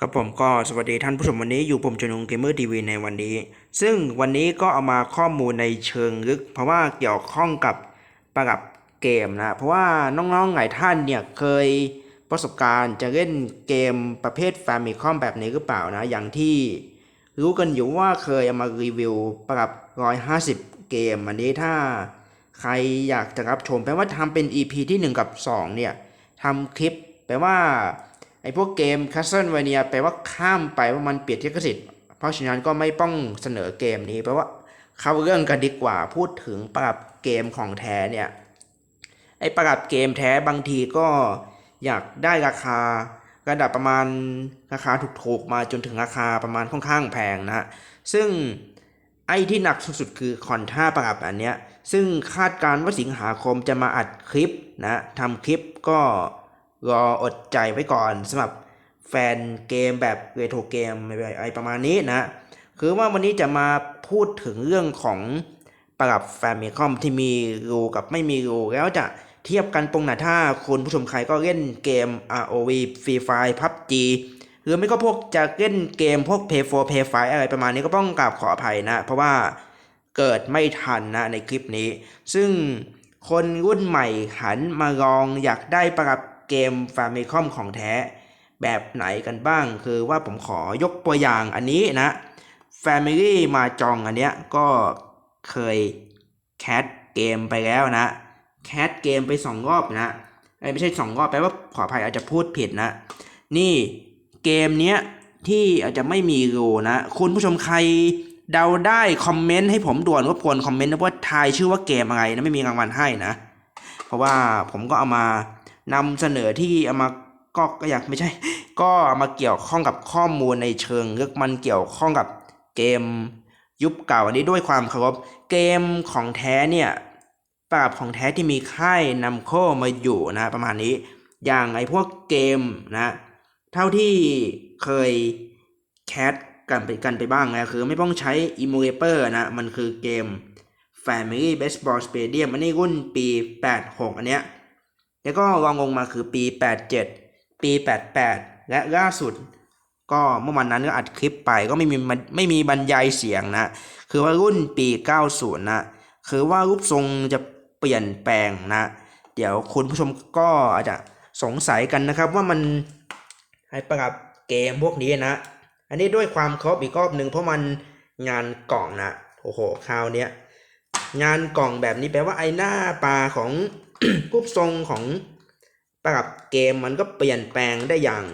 ครับผมก็สวัสดีท่านผู้ชมวันนี้อยู่ผมจนงเกมเมอร์ทีวีในวันนี้ ซึ่งวันนี้ก็เอามาข้อมูลในเชิงลึก เพราะว่าเกี่ยวข้องกับประกับเกมนะเพราะว่าน้องๆหลายท่านเนี่ยเคยประสบการณ์จะเล่นเกมประเภทแฟมิคอมแบบนี้หรือเปล่านะ อย่างที่รู้กันอยู่ว่าเคยเอามารีวิวประกับ 150 เกมอันนี้ถ้าใครอยากจะรับชมแปลว่าทำเป็น EP ที่ 1 กับ 2 เนี่ยทำคลิปแปลว่า ไอ้พวกเกม Castlevania แปลว่าข้ามไปว่ามันเปลี่ยนลิขสิทธิ์เพราะฉะนั้นก็ไม่ต้องเสนอเกมนี้แปลว่าเข้าเรื่องกันดีกว่าพูดถึงประกับเกมของแท้เนี่ยไอ้ประกับเกมแท้บางทีก็อยากได้ราคาระดับประมาณราคาถูกๆมาจนถึงราคาประมาณค่อนข้างแพงนะฮะซึ่งไอ้ที่หนักสุดๆคือคอนท่าประกับอันเนี้ยซึ่งคาดการณ์ว่าสิงหาคมจะมาอัดคลิปนะทำคลิปก็ รออดใจไว้ก่อนสำหรับแฟนเกมแบบเรโทรเกมอะไรประมาณนี้นะ คือว่าวันนี้จะมาพูดถึงเรื่องของประกับแฟมิคอมที่มีรูกับไม่มีรูแล้วจะเทียบกันตรงไหนถ้าคุณผู้ชมใครก็เล่นเกม ROV Free Fire PUBG หรือไม่ก็พวกจะเล่นเกมพวก Play 4 Play 5อะไรประมาณนี้ก็ต้องกราบขออภัยนะ เพราะว่าเกิดไม่ทันนะในคลิปนี้ ซึ่งคนรุ่นใหม่หันมาลองอยากได้ประกับ เกม Famicom ของแท้แบบไหนกันบ้าง คือว่าผมขอยกตัวอย่างอันนี้นะ Family มาจองอันเนี้ยก็เคยแคสเกมไปแล้วนะ แคสเกมไปสองรอบนะไม่ใช่สองรอบแปลว่าขออภัยอาจจะพูดผิดนะ นี่เกมเนี้ยที่อาจจะไม่มีรูนะ คุณผู้ชมใครเดาได้คอมเมนต์ให้ผมด่วนรบกวนคอมเมนต์นะว่าทายชื่อว่าเกมอะไรนะไม่มีรางวัลให้นะ เพราะว่าผมก็เอามา นำเสนอที่เอามาก็ก็อยากไม่ใช่ ก็เอามาเกี่ยวข้องกับข้อมูลในเชิงลึกมันเกี่ยวข้องกับเกมยุคเก่าอันนี้ด้วยความเคารพเกมของแท้เนี่ยปราบของแท้ที่มีค่ายนำเข้ามาอยู่นะประมาณนี้ อย่างไอพวกเกมนะเท่าที่เคยแคสกันไปกันไปบ้างนะคือไม่ต้องใช้ emulator นะ มันคือเกม Family Baseball Stadium อันนี้รุ่นปี 86 อันเนี้ย แล้วก็รองลงมาคือปี 87 ปี 88 และล่าสุด ก็เมื่อวันนั้นก็อัดคลิปไปก็ไม่มีไม่มีบรรยายเสียงนะ คือว่ารุ่นปี 90 นะ คือว่ารูปทรงจะเปลี่ยนแปลงนะ เดี๋ยวคุณผู้ชมก็อาจจะสงสัยกันนะครับว่ามันให้ประกับเกมพวกนี้นะ อันนี้ด้วยความเคารพอีกรอบหนึ่งเพราะมันงานกล่องนะ โอ้โห คราวเนี้ยงานกล่องแบบนี้แปลว่าไอหน้าปลาของ รูปทรงของประกับเกมมันก็เปลี่ยนแปลงได้อย่าง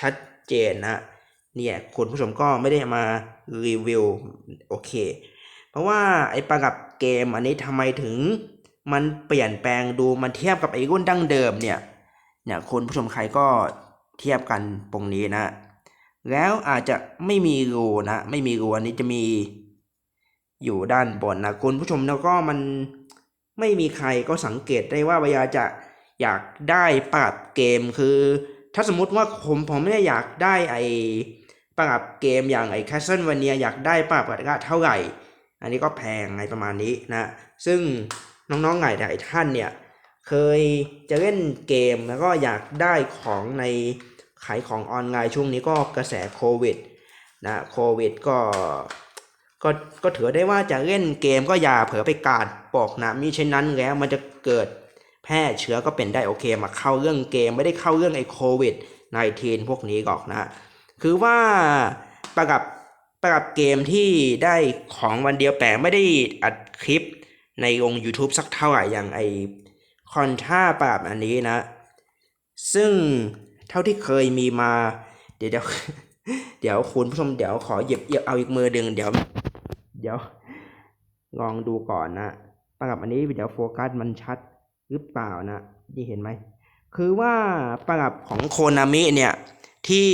ชัดเจนนะเนี่ยคุณผู้ชมก็ไม่ได้มารีวิวโอเค เพราะว่าไอ้ประกับเกมอันนี้ทำไมถึงมันเปลี่ยนแปลงดูมันเทียบกับไอ้รุ่นดั้งเดิมเนี่ยเนี่ยคุณผู้ชมใครก็เทียบกันตรงนี้นะ แล้วอาจจะไม่มีรูนะ ไม่มีรูอันนี้จะมีอยู่ด้านบนนะคุณผู้ชมแล้วก็มัน ไม่มีใครก็สังเกตได้ว่าเวลาจะอยากได้ปรับเกมคือ ถ้าสมมติว่าผมผมไม่ได้อยากได้ไอ้ปรับเกมอย่างไอ้ Castlevania อยากได้ปรับราคาเท่าไหร่ อันนี้ก็แพงไงประมาณนี้นะ ซึ่งน้องๆหลายท่านเนี่ย เคยจะเล่นเกมแล้วก็อยากได้ของในขายของออนไลน์ช่วงนี้ก็กระแสโควิดนะโควิดก็ ก็ก็ถือได้ว่าจะเล่นเกมก็อย่าเผลอไปกาดปอกนะมิเช่นนั้นแล้วมันจะเกิดแพร่เชื้อก็เป็นได้โอเคมาเข้าเรื่องเกมไม่ได้เข้าเรื่องไอ้โควิด19พวกนี้หรอกนะคือว่าประกับประกับเกมที่ได้ของวันเดียวแปลไม่ได้อัดคลิปในลง YouTube สักเท่าไหร่อย่างไอคอนท่าปราบอันนี้นะ ซึ่งเท่าที่เคยมีมา เดี๋ยวเดี๋ยวคุณผู้ชมเดี๋ยวขอหยิบเอาอีกมือดึงเดี๋ยว ดี๋ยวลองดูก่อนนะประกับอันนี้เดี๋ยวโฟกัสมันชัดหรือเปล่านะที่เห็นไหมคือว่าประกับของโคนามิเนี่ยที่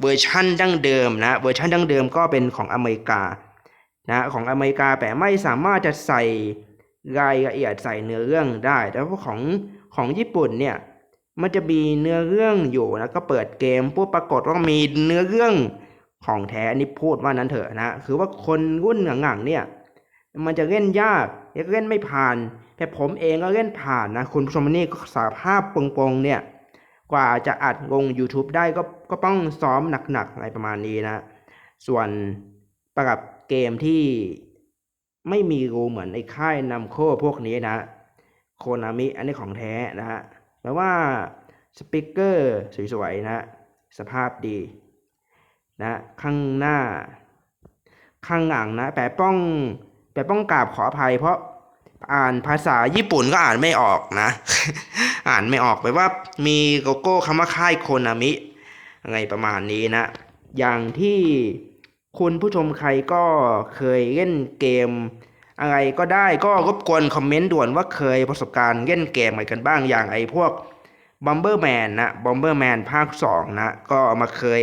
เวอร์ชั่นดั้งเดิมนะเวอร์ชันดั้งเดิมก็เป็นของอเมริกานะของอเมริกาแต่ไม่สามารถจะใส่รายละเอียดใส่เนื้อเรื่องได้ แต่ว่าของของญี่ปุ่นเนี่ยมันจะมีเนื้อเรื่องอยู่นะก็เปิดเกมปุ๊บปรากฏว่ามีเนื้อเรื่อง ของแท้อันนี้พูดว่านั้นเถอะนะคือว่าคนรุ่นหลังๆเนี่ย มันจะเล่นยากเล่นไม่ผ่าน แต่ผมเองก็เล่นผ่านนะคุณผู้ชมนี่ก็สาภาพปงๆเนี่ย กว่าจะอัดลง YouTube ได้ก็ก็ต้องซ้อมหนักๆอะไรประมาณนี้นะ ส่วนประกับเกมที่ไม่มีรูเหมือนไอ้ค่ายนำโคพวกนี้นะโคนามิอันนี้ของแท้นะฮะแปลว่าสปีกเกอร์สวยๆนะ สภาพดี นะข้างหน้า ข้างหลังนะแปะป้องแปะป้องกราบขออภัย เพราะอ่านภาษาญี่ปุ่นก็อ่านไม่ออกนะ อ่านไม่ออกแปว่ามีโลโก้คำว่าค่ายโคนามิอะไรประมาณนี้นะ อย่างที่คุณผู้ชมใครก็เคยเล่นเกม อะไรก็ได้ก็รบกวนคอมเมนต์ด่วนว่าเคยประสบการณ์เล่นเกมอะไรกันบ้างอย่างไอ้พวกบอมเบอร์แมนนะบอมเบอร์แมนภาค 2 นะ ก็มาเคย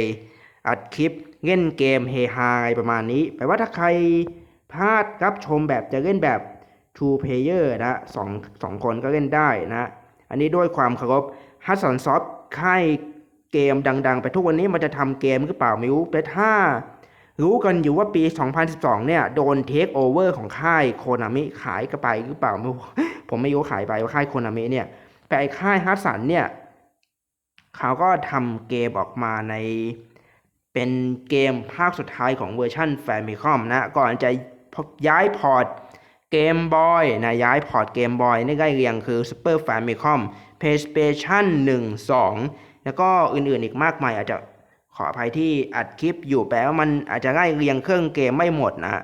อัดคลิปเล่นเกมเฮฮาอะไรประมาณนี้แปลว่าถ้าใครพลาดรับชมแบบจะเล่นแบบ two player นะสองสองคนก็เล่นได้นะ อันนี้ด้วยความเคารพฮัสสันซอฟค่ายเกมดังๆ ไปทุกวันนี้มันจะทำเกมหรือเปล่าไม่รู้แต่ถ้ารู้กันอยู่ว่าปี 2012 เนี่ย โดนเทคโอเวอร์ของค่ายโคนามิขายกันไปหรือเปล่าไม่รู้ผมไม่รู้ขายไปว่าค่ายโคนามิเนี่ย แต่ค่ายฮัสสันเนี่ย เขาก็ทำเกมออกมาใน เป็นเกมภาคสุดท้ายของเวอร์ชัน Famicom นะก่อนจะย้ายพอร์ตเกมบอยนะย้ายพอร์ตเกมบอยในใกล้เรียงคือ Super Famicom PlayStation 1 2แล้วก็อื่นๆอีกมากมายอาจจะขออภัยที่อัดคลิปอยู่แปลว่ามันอาจจะไล่เรียงเครื่องเกมไม่หมดนะ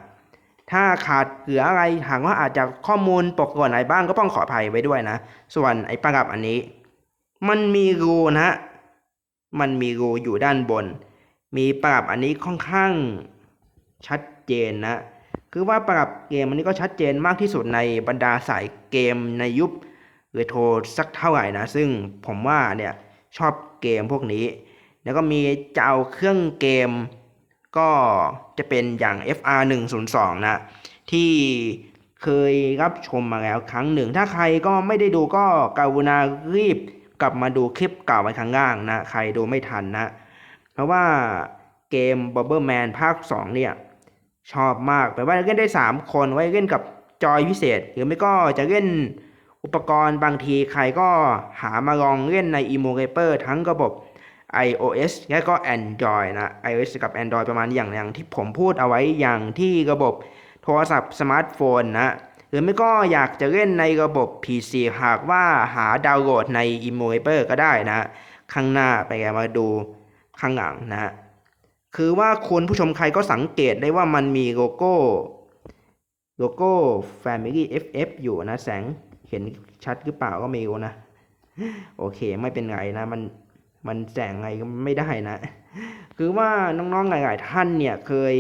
ถ้าขาดเหลืออะไรหากว่าอาจจะข้อมูลปกก่อนไหนบ้างก็ต้องขออภัยไว้ด้วยนะ ส่วนไอ้ประกับอันนี้ มันมีรูนะมันมีรูอยู่ด้านบน มีประกับอันนี้ค่อนข้างชัดเจนนะ คือว่าประกับเกมอันนี้ก็ชัดเจนมากที่สุดในบรรดาสายเกมในยุคเรโทรสักเท่าไหร่นะ ซึ่งผมว่าเนี่ยชอบเกมพวกนี้ แล้วก็มีจะเอาเครื่องเกมก็จะเป็นอย่าง FR 1 0 2นะ ที่เคยรับชมมาแล้วครั้งหนึ่ง ถ้าใครก็ไม่ได้ดูก็กรุณารีบกลับมาดูคลิปเก่าไว้ข้างล่างนะ ใครดูไม่ทันนะ เพราะว่าเกม b o b b e r Man ภาค 2 เนี่ย ชอบมากแปลว่าเล่นได้ 3 คนไว้เล่นกับจอยพิเศษ หรือไม่ก็จะเล่นอุปกรณ์บางทีใครก็หามาลองเล่นใน e m u l a t o r ทั้งระบบ iOS และก็ Android นะ iOS กับ Android ประมาณอย่างอย่างที่ผมพูดเอาไว้อย่างที่ระบบโทรศัพท์สมาร์ทโฟนนะ หรือไม่ก็อยากจะเล่นในระบบ PC หากว่าหาดาวน์โหลดใน emulator ก็ได้นะ ข้างหน้าไปมาดู ข้างหลังนะฮะคือว่าคุณผู้ชมใครก็สังเกตได้ว่ามันมีโลโก้โลโก้ Family FF อยู่นะ แสงเห็นชัดหรือเปล่าก็ไม่รู้นะ โอเคไม่เป็นไรนะ มันมันแสงไงก็ไม่ได้นะ คือว่าน้องๆหลายๆท่านเนี่ยเคย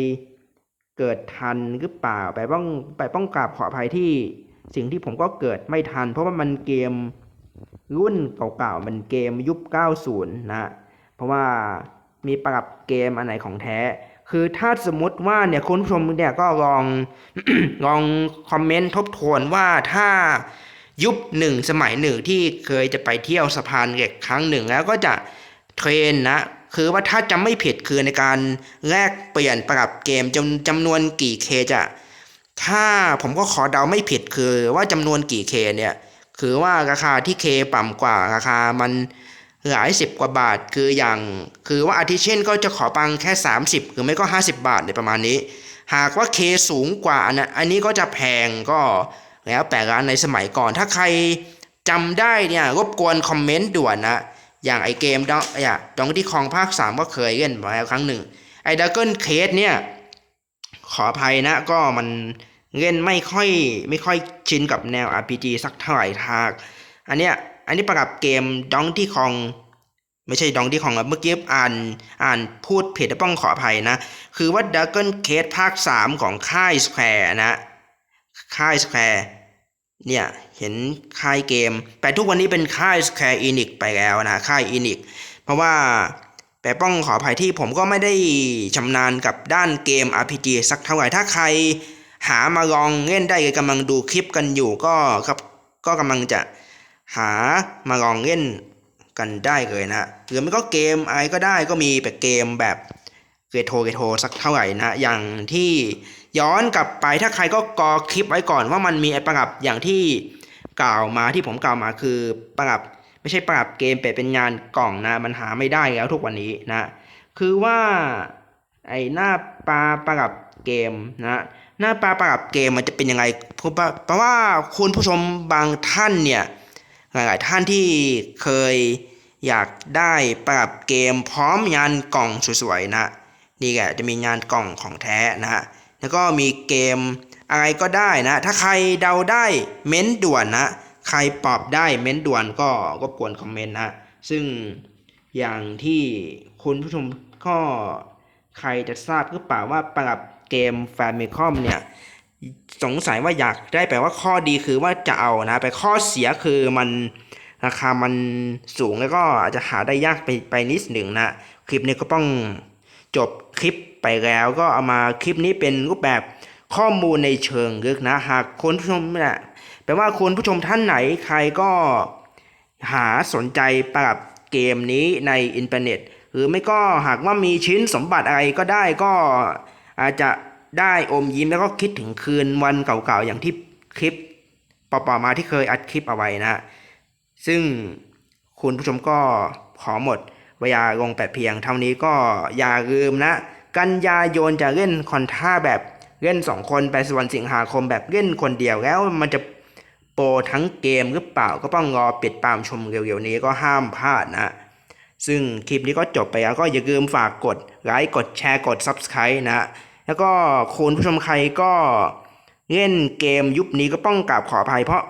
เกิดทันหรือเปล่า ไปป้องไปป้องกราบขออภัยที่สิ่งที่ผมก็เกิดไม่ทัน เพราะว่ามันเกมรุ่นเก่าๆ มันเกมยุค90 นะ เพราะว่ามีปรับเกมอันไหนของแท้ คือถ้าสมมติว่าเนี่ยคุณผู้ชมเนี่ยก็ลองลองคอมเมนต์ทบทวนว่าถ้ายุคหนึ่งสมัยหนึ่งที่เคยจะไปเที่ยวสะพานเหล็กครั้งหนึ่งแล้วก็จะเทรนนะ คือว่าถ้าจำไม่ผิดคือในการแลกเปลี่ยนปรับเกมจำจำนวนกี่เคจะถ้าผมก็ขอเดาไม่ผิดคือว่าจำนวนกี่เคเนี่ย คือว่าราคาที่เคต่ำกว่าราคามัน หลายสิบกว่าบาทคืออย่างคือว่าอาทิเช่นก็จะขอปังแค่ 30 หรือไม่ก็ 50 บาทในประมาณนี้ หากว่าเคสูงกว่านะอันนี้ก็จะแพงก็แล้วแต่ร้านในสมัยก่อน ถ้าใครจำได้เนี่ยรบกวนคอมเมนต์ด่วนนะอย่างไอเกมดองอย่าดองที่คองภาค 3 ก็เคยเล่นมาแล้วครั้งหนึ่งไอดักเกิลเคสเนี่ยขออภัยนะก็มันเล่นไม่ค่อยไม่ค่อยชินกับแนว RPG สักเท่าไหร่ทาก อันเนี้ย อันนี้ประกับเกมดองที่คอง ไม่ใช่ดองที่คองเมื่อกี้อ่านอ่านพูดผิดต้องขออภัยนะ คือว่าดักเกิลเคสภาค 3 ของค่ายสแควร์นะค่ายสแควร์เนี่ยเห็นค่ายเกม แต่ทุกวันนี้เป็นค่ายสแควร์อินิกไปแล้วนะค่ายอินิกเพราะว่าแต่ต้องขออภัยที่ผมก็ไม่ได้ชำนาญกับด้านเกม RPG สักเท่าไหร่ถ้าใครหามาลองเล่นได้กำลังดูคลิปกันอยู่ก็ครับก็กำลังจะ หามาลองเล่นกันได้เลยนะหรือไม่ก็เกมอะไรก็ได้ก็มีแต่เกมแบบเกโทเกโทสักเท่าไหร่นะอย่างที่ย้อนกลับไปถ้าใครก็กอคลิปไว้ก่อนว่ามันมีไอ้ประกับอย่างที่กล่าวมาที่ผมกล่าวมาคือประกับไม่ใช่ปรับเกมเปลี่ยนเป็นงานกล่องนะมันหาไม่ได้แล้วทุกวันนี้นะคือว่าไอ้หน้าปลาประกับเกมนะหน้าปลาประกับเกมมันจะเป็นยังไงเพราะว่าเพราะว่าคุณผู้ชมบางท่านเนี่ย หลาย ๆ ท่านที่เคยอยากได้ปรับเกมพร้อมงานกล่องสวย ๆ นะนี่แหละจะมีงานกล่องของแท้นะฮะแล้วก็มีเกมอะไรก็ได้นะ ถ้าใครเดาได้เม้นด่วนนะ ใครตอบได้เม้นด่วนก็รบกวนคอมเมนต์นะซึ่งอย่างที่คุณผู้ชมก็ใครจะทราบหรือเปล่าว่าปรับเกมแฟมิคอมเนี่ย สงสัยว่าอยากได้แปลว่าข้อดีคือว่าจะเอานะไปข้อเสียคือมันราคามันสูงแล้วก็อาจจะหาได้ยากไปไปนิดหนึ่งนะคลิปนี้ก็ต้องจบคลิปไปแล้วก็เอามาคลิปนี้เป็นรูปแบบข้อมูลในเชิงลึกนะหากคุณผู้ชมนี่ยแปลว่าคุณผู้ชมท่านไหนใครก็หาสนใจปรับเกมนี้ในอินเทอร์เน็ต หรือไม่ก็หากว่ามีชิ้นสมบัติอะไรก็ได้ก็อาจจะ ได้อมยิ้มแล้วก็คิดถึงคืนวันเก่าๆอย่างที่คลิปต่อมาที่เคยอัดคลิปเอาไว้นะ ซึ่งคุณผู้ชมก็ขอหมดเวลาลงแต่เพียงเท่านี้ก็อย่าลืมนะ กันยายนจะเล่นคอนท่าแบบเล่น 2 คนไปส่วนสิงหาคมแบบเล่นคนเดียวแล้วมันจะโปรทั้งเกมหรือเปล่าก็ต้องรอปิดตามชมเร็วๆนี้ก็ห้ามพลาดนะ ซึ่งคลิปนี้ก็จบไปแล้วก็อย่าลืมฝากกดไลค์กดแชร์กด Subscribe นะ แล้วก็คุณผู้ชมใครก็เล่นเกมยุคนี้ก็ต้องกราบขออภัย เพราะ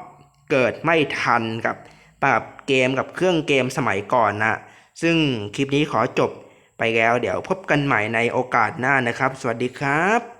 เกิดไม่ทันกับปรับเกมกับเครื่องเกมสมัยก่อนนะซึ่งคลิปนี้ขอจบไปแล้ว เดี๋ยวพบกันใหม่ในโอกาสหน้านะครับ สวัสดีครับ